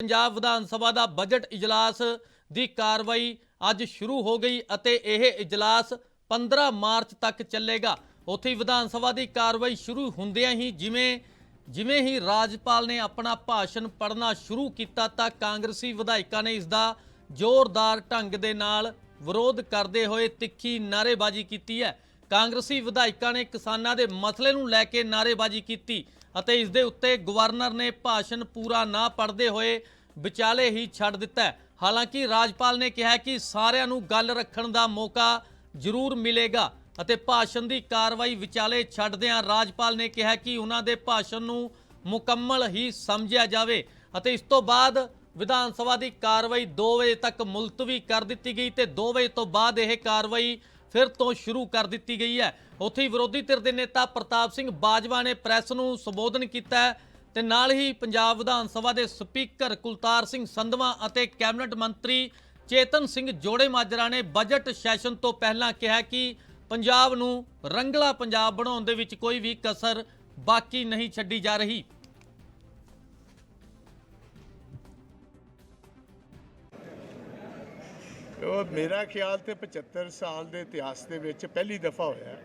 ਪੰਜਾਬ ਵਿਧਾਨ ਸਭਾ ਦਾ budget ਇਜਲਾਸ ਦੀ ਕਾਰਵਾਈ ਅੱਜ ਸ਼ੁਰੂ ਹੋ ਗਈ ਅਤੇ ਇਹ ਇਜਲਾਸ 15 ਮਾਰਚ ਤੱਕ ਚੱਲੇਗਾ। ਉੱਥੇ ਵਿਧਾਨ ਸਭਾ ਦੀ ਕਾਰਵਾਈ ਸ਼ੁਰੂ ਹੁੰਦਿਆਂ ਹੀ ਜਿਵੇਂ ਜਿਵੇਂ ਹੀ ਰਾਜਪਾਲ ਨੇ ਆਪਣਾ ਭਾਸ਼ਣ ਪੜ੍ਹਨਾ ਸ਼ੁਰੂ ਕੀਤਾ ਤਾਂ ਕਾਂਗਰਸੀ ਵਿਧਾਇਕਾਂ ਨੇ ਇਸ ਦਾ ਜ਼ੋਰਦਾਰ ਢੰਗ ਦੇ ਨਾਲ ਵਿਰੋਧ ਕਰਦੇ ਹੋਏ ਤਿੱਖੀ ਨਾਅਰੇਬਾਜ਼ੀ ਕੀਤੀ ਹੈ। ਕਾਂਗਰਸੀ ਵਿਧਾਇਕਾਂ ਨੇ ਕਿਸਾਨਾਂ ਦੇ ਮਸਲੇ ਨੂੰ ਲੈ ਕੇ ਨਾਅਰੇਬਾਜ਼ੀ ਕੀਤੀ। ਅਤੇ ਇਸ ਦੇ ਉੱਤੇ ਗਵਰਨਰ ਨੇ ਭਾਸ਼ਣ ਪੂਰਾ ਨਾ ਪੜ੍ਹਦੇ ਹੋਏ ਵਿਚਾਲੇ ਹੀ ਛੱਡ ਦਿੱਤਾ ਹਾਲਾਂਕਿ ਰਾਜਪਾਲ ਨੇ ਕਿਹਾ ਕਿ ਸਾਰਿਆਂ ਨੂੰ ਗੱਲ ਰੱਖਣ ਦਾ ਮੌਕਾ ਜ਼ਰੂਰ ਮਿਲੇਗਾ ਅਤੇ ਭਾਸ਼ਣ ਦੀ ਕਾਰਵਾਈ ਵਿਚਾਲੇ ਛੱਡਦਿਆਂ ਰਾਜਪਾਲ ਨੇ ਕਿਹਾ ਕਿ ਉਹਨਾਂ ਦੇ ਭਾਸ਼ਣ ਨੂੰ ਮੁਕੰਮਲ ਹੀ ਸਮਝਿਆ ਜਾਵੇ ਅਤੇ ਇਸ ਤੋਂ ਬਾਅਦ ਵਿਧਾਨ ਸਭਾ ਦੀ ਕਾਰਵਾਈ 2 ਵਜੇ ਤੱਕ ਮੁਲਤਵੀ ਕਰ ਦਿੱਤੀ ਗਈ ਤੇ 2 ਵਜੇ ਤੋਂ ਬਾਅਦ ਇਹ ਕਾਰਵਾਈ ਫਿਰ ਤੋਂ ਸ਼ੁਰੂ ਕਰ ਦਿੱਤੀ ਗਈ ਹੈ। ਉੱਥੇ ਹੀ ਵਿਰੋਧੀ ਧਿਰ ਦੇ ਨੇਤਾ ਪ੍ਰਤਾਪ ਸਿੰਘ ਬਾਜਵਾ ਨੇ ਪ੍ਰੈਸ ਨੂੰ ਸੰਬੋਧਨ ਕੀਤਾ ਹੈ ਤੇ ਨਾਲ ਹੀ ਪੰਜਾਬ ਵਿਧਾਨ ਸਭਾ ਦੇ ਸਪੀਕਰ ਕੁਲਤਾਰ ਸਿੰਘ ਸੰਧਵਾ ਅਤੇ ਕੈਬਨਿਟ ਮੰਤਰੀ ਚੇਤਨ ਸਿੰਘ ਜੋੜੇ ਮਾਜਰਾ ਨੇ ਬਜਟ ਸੈਸ਼ਨ ਤੋਂ ਪਹਿਲਾਂ ਕਿਹਾ ਕਿ ਪੰਜਾਬ ਨੂੰ ਰੰਗਲਾ ਪੰਜਾਬ ਬਣਾਉਣ ਦੇ ਵਿੱਚ ਕੋਈ ਵੀ ਕਸਰ ਬਾਕੀ ਨਹੀਂ ਛੱਡੀ ਜਾ ਰਹੀ। ਉਹ ਮੇਰਾ ਖਿਆਲ ਤੇ 75 ਸਾਲ ਦੇ ਇਤਿਹਾਸ ਦੇ ਵਿੱਚ ਪਹਿਲੀ ਦਫਾ ਹੋਇਆ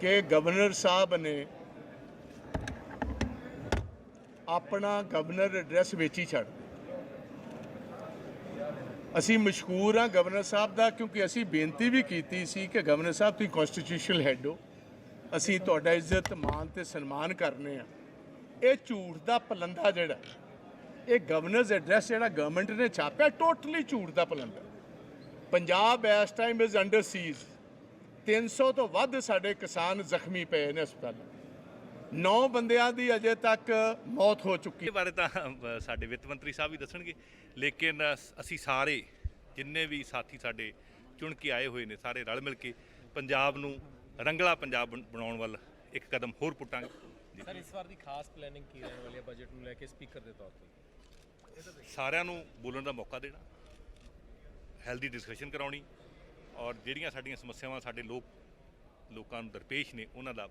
ਕਿ ਗਵਰਨਰ ਸਾਹਿਬ ਨੇ ਆਪਣਾ ਗਵਰਨਰ ਐਡਰੈਸ ਵਿੱਚ ਹੀ ਛੱਡ ਅਸੀਂ ਮਸ਼ਕੂਰ ਹਾਂ ਗਵਰਨਰ ਸਾਹਿਬ ਦਾ ਕਿਉਂਕਿ ਅਸੀਂ ਬੇਨਤੀ ਵੀ ਕੀਤੀ ਸੀ ਕਿ ਗਵਰਨਰ ਸਾਹਿਬ ਤੁਸੀਂ ਕਨਸਟੀਟਿਊਸ਼ਨਲ ਹੈਡ ਹੋ। ਅਸੀਂ ਤੁਹਾਡਾ ਇੱਜ਼ਤ ਮਾਨ ਤੇ ਸਨਮਾਨ ਕਰਨੇ ਆ। ਇਹ ਝੂਠ ਦਾ ਪਲੰਦਾ ਜਿਹੜਾ ਇਹ ਗਵਰਨਰਸ ਐਡਰੈਸ ਜਿਹੜਾ ਗਵਰਨਮੈਂਟ ਨੇ ਛਾਪਿਆ ਟੋਟਲੀ ਝੂਠ ਦਾ ਪਲੰਦਾ ਪੰਜਾਬ ਇਸ ਟਾਈਮ ਇਜ਼ ਅੰਡਰ ਸੀਜ਼ 300 ਤੋਂ ਵੱਧ ਸਾਡੇ ਕਿਸਾਨ ਜ਼ਖਮੀ ਪਏ ਨੇ ਹਸਪਤਾਲ 9 ਬੰਦਿਆਂ ਦੀ ਅਜੇ ਤੱਕ ਮੌਤ ਹੋ ਚੁੱਕੀ। ਇਹ ਬਾਰੇ ਤਾਂ ਸਾਡੇ ਵਿੱਤ ਮੰਤਰੀ ਸਾਹਿਬ ਵੀ ਦੱਸਣਗੇ। ਲੇਕਿਨ ਅਸੀਂ ਸਾਰੇ ਜਿੰਨੇ ਵੀ ਸਾਥੀ ਸਾਡੇ ਚੁਣ ਕੇ ਆਏ ਹੋਏ ਨੇ ਸਾਰੇ ਰਲ ਮਿਲ ਕੇ ਪੰਜਾਬ ਨੂੰ ਰੰਗਲਾ ਪੰਜਾਬ ਬਣ- ਬਣਾਉਣ ਵੱਲ ਇੱਕ ਕਦਮ ਹੋਰ ਪੁੱਟਾਂਗੇ। ਸਰ ਇਸ ਵਾਰ ਦੀ ਖਾਸ ਪਲੈਨਿੰਗ ਕੀ ਰਹਿਣ ਵਾਲੀ ਹੈ ਬਜਟ ਨੂੰ ਲੈ ਕੇ ਸਪੀਕਰ ਦੇ ਤੌਰ ਤੇ? ਸਾਰਿਆਂ ਨੂੰ ਬੋਲਣ ਦਾ ਮੌਕਾ ਦੇਣਾ ਹੈਲਦੀ ਡਿਸਕਸ਼ਨ ਕਰਾਉਣੀ ਔਰ ਜਿਹੜੀਆਂ ਸਾਡੀਆਂ ਸਮੱਸਿਆਵਾਂ ਸਾਡੇ ਲੋਕ ਲੋਕਾਂ ਨੂੰ ਦਰਪੇਸ਼ ਨੇ ਉਹਨਾਂ ਦਾ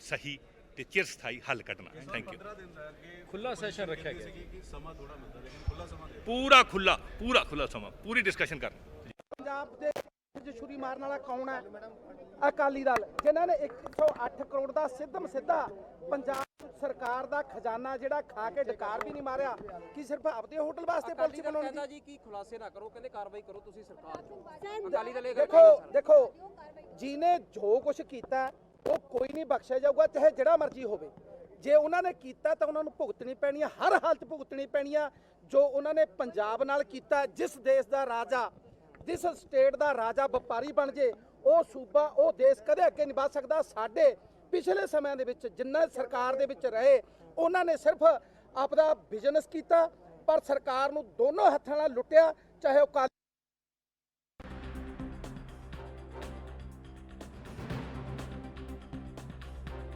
ਸਹੀ ਤੇ ਚਿਰਸਥਾਈ ਹੱਲ ਕੱਢਣਾ। ਥੈਂਕ ਯੂ ਖੁੱਲਾ ਸੈਸ਼ਨ ਰੱਖਿਆ ਗਿਆ। ਪੂਰਾ ਖੁੱਲਾ ਪੂਰਾ ਖੁੱਲਾ ਸਮਾਂ ਪੂਰੀ ਡਿਸਕਸ਼ਨ ਕਰਨੀ। ਪੰਜਾਬ ਦੇ ਵਿੱਚ ਛੁਰੀ ਮਾਰਨ ਵਾਲਾ ਕੌਣ ਹੈ? ਅਕਾਲੀ ਦਲ ਜਿਨ੍ਹਾਂ ਨੇ 108 ਕਰੋੜ ਦਾ ਸਿੱਧਮ ਸਿੱਧਾ ਪੰਜਾਬ ਸਰਕਾਰ ਦਾ ਖਜ਼ਾਨਾ ਜਿਹੜਾ ਖਾ ਕੇ ਡਕਾਰ ਵੀ ਨਹੀਂ ਮਾਰਿਆ ਕੀ ਸਿਰਫ ਆਪਦੇ ਹੋਟਲ ਵਾਸਤੇ ਪਾਲਿਸੀ ਬਣਾਉਣੀ ਕਹਿੰਦਾ ਜੀ ਕੀ ਖੁਲਾਸੇ ਨਾ ਕਰੋ ਕਹਿੰਦੇ ਕਾਰਵਾਈ ਕਰੋ ਤੁਸੀਂ ਸਰਕਾਰ ਚੋਂ। ਅਕਾਲੀ ਦਲ ਇਹ ਦੇਖੋ। ਦੇਖੋ ਜਿਹਨੇ ਜੋ ਕੁਝ ਕੀਤਾ ਉਹ ਕੋਈ ਨਹੀਂ ਬਖਸ਼ਿਆ ਜਾਊਗਾ ਚਾਹੇ ਜਿਹੜਾ ਮਰਜ਼ੀ ਹੋਵੇ। ਜੇ ਉਹਨਾਂ ਨੇ ਕੀਤਾ ਤਾਂ ਉਹਨਾਂ ਨੂੰ ਭੁਗਤਣੀ ਪੈਣੀ ਆ ਹਰ ਹਾਲਤ ਭੁਗਤਣੀ ਪੈਣੀ ਆ। ਜੋ ਉਹਨਾਂ ਨੇ ਪੰਜਾਬ ਨਾਲ ਕੀਤਾ ਜਿਸ ਦੇਸ਼ ਦਾ ਰਾਜਾ ਜਿਸ ਸਟੇਟ ਦਾ ਰਾਜਾ ਵਪਾਰੀ ਬਣ ਜੇ, ਉਹ ਸੂਬਾ, ਉਹ ਦੇਸ਼ ਕਦੇ ਅੱਗੇ ਨਹੀਂ ਵਧ ਸਕਦਾ। ਸਾਡੇ ਪਿਛਲੇ ਸਮਿਆਂ ਦੇ ਵਿੱਚ ਜਿੰਨਾ ਸਰਕਾਰ ਦੇ ਵਿੱਚ ਰਹੇ, ਉਹਨਾਂ ਨੇ ਸਿਰਫ ਆਪਦਾ ਬਿਜ਼ਨਸ ਕੀਤਾ, ਪਰ ਸਰਕਾਰ ਨੂੰ ਦੋਨੋਂ ਹੱਥਾਂ ਨਾਲ ਲੁੱਟਿਆ, ਚਾਹੇ ਉਹ ਕਾਲੀ